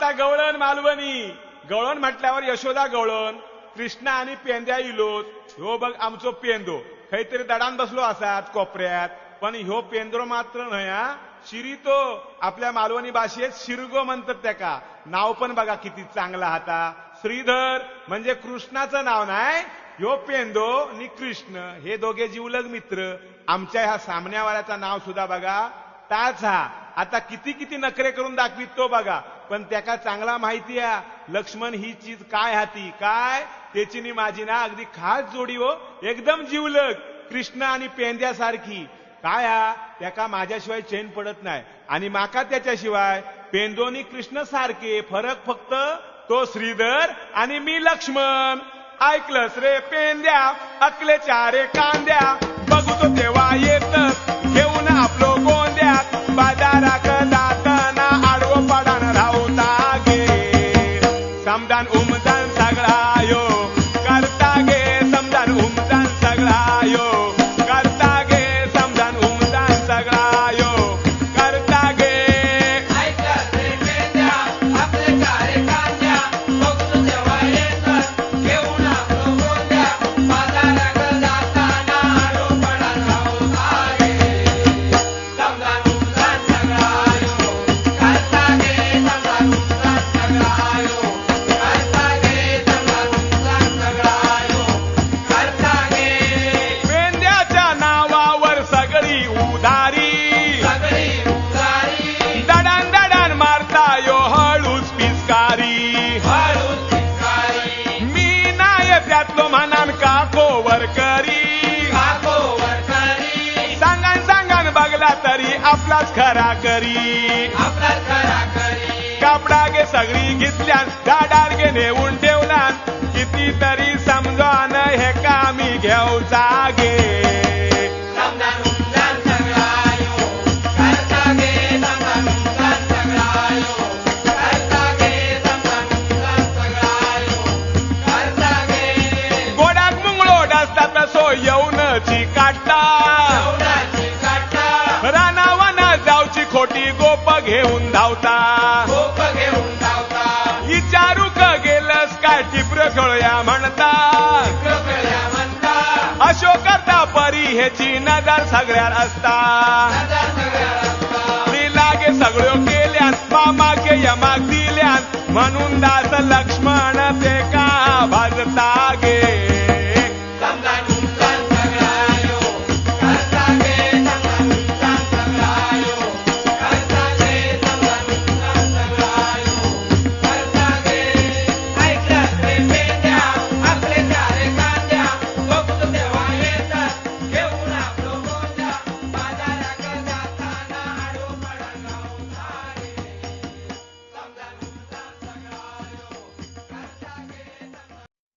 आता गवळण मालवणी. गवळण म्हटल्यावर यशोदा गवळण कृष्णा आणि पेंद्या इलोत ह्यो बघ आमचो पेंदो. काहीतरी दडान बसलो असात कोपऱ्यात पण ह्यो पेंद्रो मात्र न्हय हा? शिरी तो. आपल्या मालवणी भाषेत शिरगो म्हणतात त्याका. नाव पण बघा किती चांगला हाता. श्रीधर म्हणजे कृष्णाचं नाव नाही ह्यो पेंदो नि कृष्ण. हे दोघे जीवलग मित्र. आमच्या ह्या सामन्यावाल्याचं नाव सुद्धा बघा. ताच हा. आता किती किती नखरे करून दाखवित तो बघा. पण त्याका चांगला माहिती आहे. लक्ष्मण ही चीज काय हाती? काय? त्याची नी माझी ना अगदी खास जोडी हो. एकदम जीवलग. कृष्ण आणि पेंद्यासारखी काय हा? त्याका माझ्याशिवाय चैन पडत नाही. आणि माका त्याच्याशिवाय पेंदोनी कृष्ण सारखे फरक फक्त तो श्रीधर आणि मी लक्ष्मण. ऐकलंस रे पेंद्या? अकले चारे कांद्या? बघतो तेव्हा ये Samdan Umzal Sagrayo. तरी आपलाच खरा करी. कापडा गे सगळी घेतल्यान गाडार गे नेऊन ठेवल्यान कितीतरी समजान हे कामी घेवचा गे समजा नुकसान सगळा यो करता गे घेऊन धावता. घेऊन धावता. विचारू का गेलस काय टिप्र कळया म्हणता? अशोक करता परी ह्याची नजर सगळ्यात असता. लागे सगळं केल्यास मामाके यमाक दिल्यास म्हणून दा